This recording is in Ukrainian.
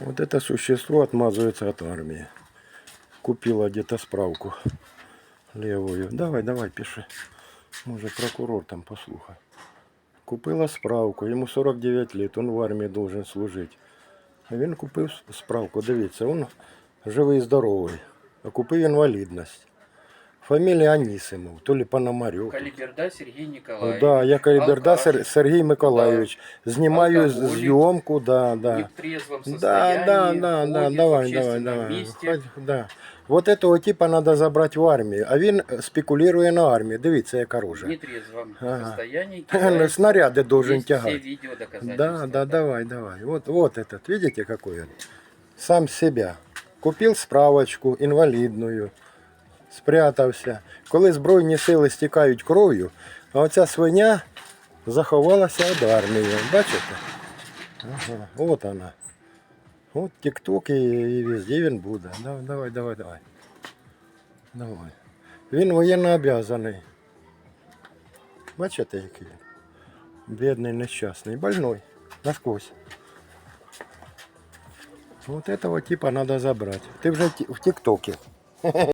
Вот это существо отмазывается от армии. Купила где-то справку левую. Давай, давай, пиши. Може прокурор там послухай. Купила справку, йому 49 лет, він в армії должен служити. А він купив справку, дивіться, він живий і здоровий, а купив інвалідність. Фамілія Анісимов, то ли Пономарьов. Калиберда Сергей Николаевич. Да, я Каліберда Алкаш. Сер- Сергій Миколайович. Знімаю з- Алкоголік. зйомку, да, Не да. в трезвом Да, состоянии. да, да, да, ходит в давай, давай, общественном давай. месте. Хоть- да. Вот этого типа надо забрати в армію, а він спекулює на армії. Дивіться, як В оружие. нетрезвом Ага. состоянии. Ну, кидает. Снаряды должен Есть все тягать. видеодоказательства. Да, да, давай, давай. Вот, вот этот, видите, какой он? Сам себя. Купив справочку інвалідною, спрятався. Коли Збройні сили стікають кров'ю, а оця свиня заховалася від армії. Бачите? Ага, от вона. От тік-ток і, і везде він буде. Давай, давай, давай, давай. Давай. Він воєнно обязаний. Бачите, який він? Бедный, несчастный, больной, насквозь. Вот этого типа надо забрать. Ты уже ти- в ТикТоке.